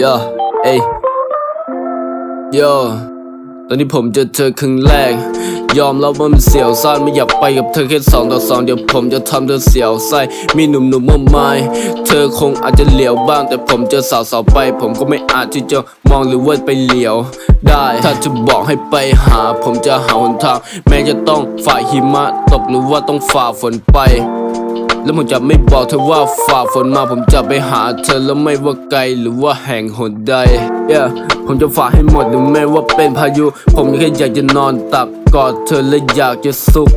ย่เอ้ยย่ตอนที่ผมเจอเธอครั้งแรก ยอมรับว่ามันเสียวซ่านไม่อยากไปกับเธอแค่สองต่อสองเดี๋ยวผมจะทำเธอเสียวไส้มีหนุ่มๆมมากมายเธอคงอาจจะเหลียวบ้าง แต่ผมเจอสาวๆไป ผมก็ไม่อาจที่จะมองหรือว่าไปเหลียว ได้ ถ้าจะบอกให้ไปหา ผมจะหาหนทาง แม้จะต้องฝ่าหิมะตกหรือว่าต้องฝ่าฝนไป แล้วผมจะไม่บอกเธอว่าฝ่าฝนมาผมจะไปหาเธอแล้วไม่ว่าไกลหรือว่าแห่งหนใด yeah ผมจะฝ่าให้หมดถึงแม้ว่าเป็นพายุ ผมแค่อยากจะนอนตักกอดเธอและอยากจะสุข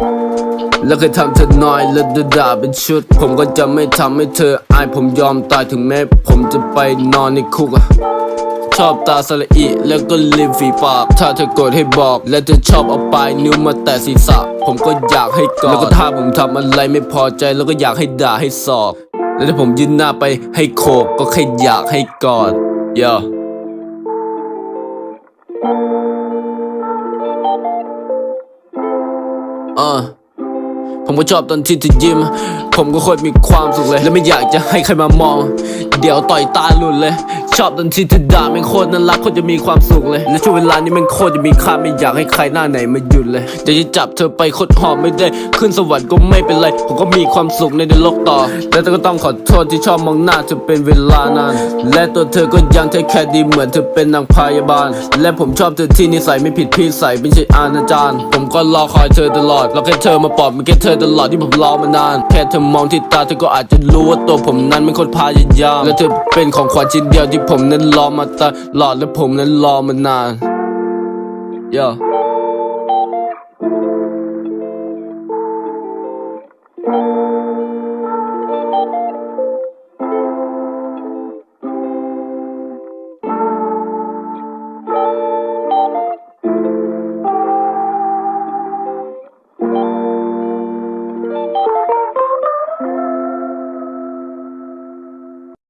แล้วเคยทำเธอน้อยและด่าเป็นชุด ผมก็จะไม่ทำให้เธออายผมยอมตายถึงแม้ ผมจะไปนอนในคุกอะชอบตาสละอิแล้วก็ริมฝีปาก ถ้าเธอโกรธให้บอก และเธอชอบเอาปลายนิ้วมาแตะศีรษะ ผมก็อยากให้กอดแล้วก็ถ้าผมทำอะไรไม่พอใจ แล้วก็อยากให้ด่าให้สอบ แล้วถ้าผมยืนหน้าไปให้โขกก็แค่อยากให้กอดเยอ เออผมก็ชอบตอนที่เธอยิ้ม ผมก็โคตรมีความสุขเลย และไม่อยากจะให้ใครมามอง เดี๋ยวต่อยตาหลุดเลย ชอบตอนที่เธอด่าแม่งโคตรน่ารักโคตรจะมีความสุขเลยและช่วงเวลานี้แม่งโคตรจะมีค่าไม่อยากให้ใครหน้าไหนมาหยุดเลยจะจะจับเธอไปโคตรหอมไม่ได้ ขึ้นสวรรค์ก็ไม่เป็นไรผมก็มีความสุขในโลกต่อ และเธอก็ต้องขอโทษที่ชอบมองหน้าเธอเป็นเวลานานและตัวเธอก็ยังเทคแค่ดีเหมือนเธอเป็นนางพยาบาล และผมชอบเธอที่นิสัยไม่ผิดพี่ใส่ไม่ใช่อาณาจารย์ผมก็รอคอยเธอตลอดรอแค่เธอมาปลอบมันแค่เธอตลอดที่ผมรอมานาน แค่เธอมองที่ตาเธอก็อาจจะรู้ว่าตัวผมนั้นเป็นคนพยายามและเธอเป็นของขวัญชิ้นเดียวที่ผมนั้นรอมาตลอดและผมนั้นรอมานาน Yeah